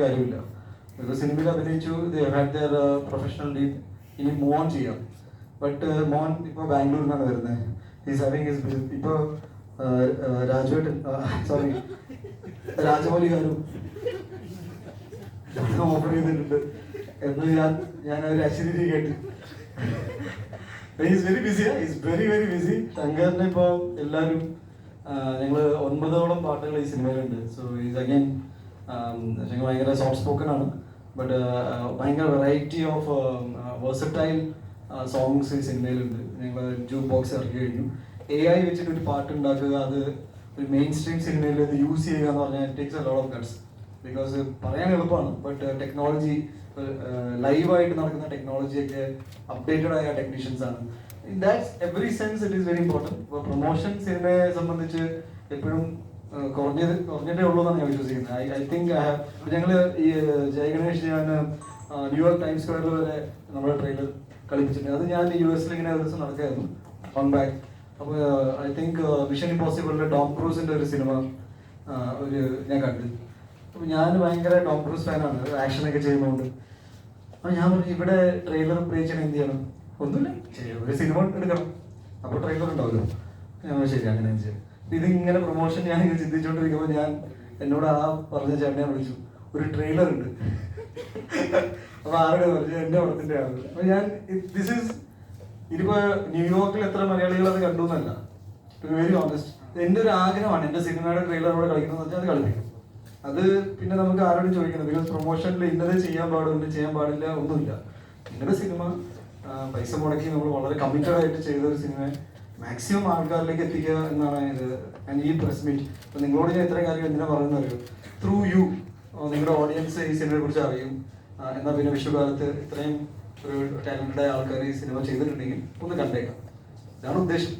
കാര്യമില്ല. സിനിമയിൽ അഭിനയിച്ചു ഹാഡ് ദർ പ്രൊഫഷണൽ ലീഡ് ഇനി മൂവ് ഓൺ ചെയ്യാം ബട്ട് മോൻ ഇപ്പോൾ ബാംഗ്ലൂരിൽ നിന്നാണ് വരുന്നത് ഈസ് ഹാവിങ് ഹിസ് ഇപ്പോൾ രാജുവേട്ടൻ സോറി രാജമൗലി ഗാരു ഓഫർ ചെയ്തിട്ടുണ്ട്. എന്ന് ഞാൻ ഞാൻ ഒരു അശ്വതി കേട്ടു is very busy is very very busy ശങ്കറിനെ ഇപ്പോൾ എല്ലാവരും ഞങ്ങൾ ഒൻപതോളം പാട്ടുകൾ ഈ സിനിമയിലുണ്ട്. സോ ഈസ് അഗൈൻ ശങ്കർ ഭയങ്കര സോഫ്റ്റ് സ്പോക്കൺ ആണ്. ബട്ട് ഭയങ്കര വെറൈറ്റി ഓഫ് വേഴ്സറ്റൈൽ സോങ്സ് ഈ സിനിമയിലുണ്ട്. ഞങ്ങൾ ജൂ ബോക്സ് ഇറക്കി കഴിഞ്ഞു. എ ഐ വെച്ചിട്ട് ഒരു പാട്ട് ഉണ്ടാക്കുക അത് ഒരു മെയിൻ സ്ട്രീം സിനിമയിൽ ഇത് യൂസ് ചെയ്യുക എന്ന് പറഞ്ഞാൽ it takes a lot of guts because പറയാൻ എളുപ്പമാണ് ബട്ട് ടെക്നോളജി ലൈവായിട്ട് നടക്കുന്ന ടെക്നോളജിയൊക്കെ അപ്ഡേറ്റഡ് ആയ ടെക്നീഷ്യൻസ് ആണ്. In that's every sense it is very important ഇപ്പോൾ പ്രൊമോഷൻ സിനിമയെ സംബന്ധിച്ച് എപ്പോഴും കുറഞ്ഞത് കുറഞ്ഞിട്ടേ ഉള്ളൂ എന്നാണ് ഞാൻ വിശ്വസിക്കുന്നത്. ഐ ഐ തിങ്ക് ഞങ്ങൾ ഈ ജയഗണേഷ് ഞാൻ ന്യൂയോർക്ക് ടൈംസ് സ്ക്വയറിൽ വരെ നമ്മുടെ ട്രെയിലർ കളിപ്പിച്ചിട്ടുണ്ട്. അത് ഞാൻ യു എസിൽ ഇങ്ങനെ ഒരു ദിവസം നടക്കായിരുന്നു. വൺ ബാക്ക് അപ്പോൾ ഐ തിങ്ക് മിഷൻ ഇമ്പോസിബിളിലെ ടോം ക്രൂസിന്റെ ഒരു സിനിമ ഒരു ഞാൻ കണ്ടു. അപ്പോൾ ഞാൻ ഭയങ്കര ടോം ക്രൂസ് ഫാനാണ് ആക്ഷനൊക്കെ ചെയ്യുന്നതുകൊണ്ട് അപ്പോൾ ഞാൻ പറഞ്ഞു ഇവിടെ ട്രെയിലർ പ്ലേ ചെയ്യണം എന്ത് ചെയ്യണം? ഒന്നുമില്ല. ഒരു സിനിമ എടുക്കണം. അപ്പോൾ ട്രെയിലർ ഉണ്ടാവുമല്ലോ. ഞാൻ ശരി. അങ്ങനെ ചെയ്യാം. ഇത് ഇങ്ങനെ പ്രൊമോഷൻ ഞാൻ ഇങ്ങനെ ചിന്തിച്ചുകൊണ്ടിരിക്കുമ്പോൾ ഞാൻ എന്നോട് ആ പറഞ്ഞ ചേട്ടനെ വിളിച്ചു. ഒരു ട്രെയിലർ ഉണ്ട്. അപ്പൊ ആരുടെ പറഞ്ഞു? എന്റെ പടത്തിന്റെ ആണ് അപ്പൊ ഞാൻ ദിസ് ഈസ് ഇതിപ്പോ ന്യൂയോർക്കിൽ എത്ര മലയാളികൾ അത് കണ്ടു എന്നല്ല. വെരി ഓണസ്റ്റ് എന്റെ ഒരു ആഗ്രഹമാണ് എന്റെ സിനിമയുടെ ട്രെയിലർ അവിടെ കളിക്കുന്നത് വെച്ചാൽ അത് കളിപ്പിക്കും അത് പിന്നെ നമുക്ക് ആരോടും ചോദിക്കുന്നത് ബിക്കോസ് പ്രൊമോഷനിൽ ഇന്നത് ചെയ്യാൻ പാടുണ്ട് ചെയ്യാൻ പാടില്ല ഒന്നുമില്ല. ഇന്നത്തെ സിനിമ പൈസ മുടക്കി നമ്മൾ വളരെ കമ്മിറ്റഡ് ആയിട്ട് ചെയ്ത ഒരു സിനിമ മാക്സിമം ആൾക്കാരിലേക്ക് എത്തിക്കുക എന്നാണ് ഇത്. ഞാൻ ഈ പ്രസ് മീറ്റ് അപ്പൊ നിങ്ങളോട് ഞാൻ ഇത്രയും കാര്യം എന്തിനാ പറയുന്നത് ത്രൂ യു നിങ്ങളുടെ ഓഡിയൻസ് ഈ സിനിമയെ കുറിച്ച് അറിയും. എന്നാൽ എന്നാ പിന്നെ വിഷുകാലത്ത് ഇത്രയും ഒരു ടാലന്റഡ് ആൾക്കാർ ഈ സിനിമ ചെയ്തിട്ടുണ്ടെങ്കിൽ ഒന്ന് കണ്ടേക്കാം. ഇതാണ് ഉദ്ദേശം.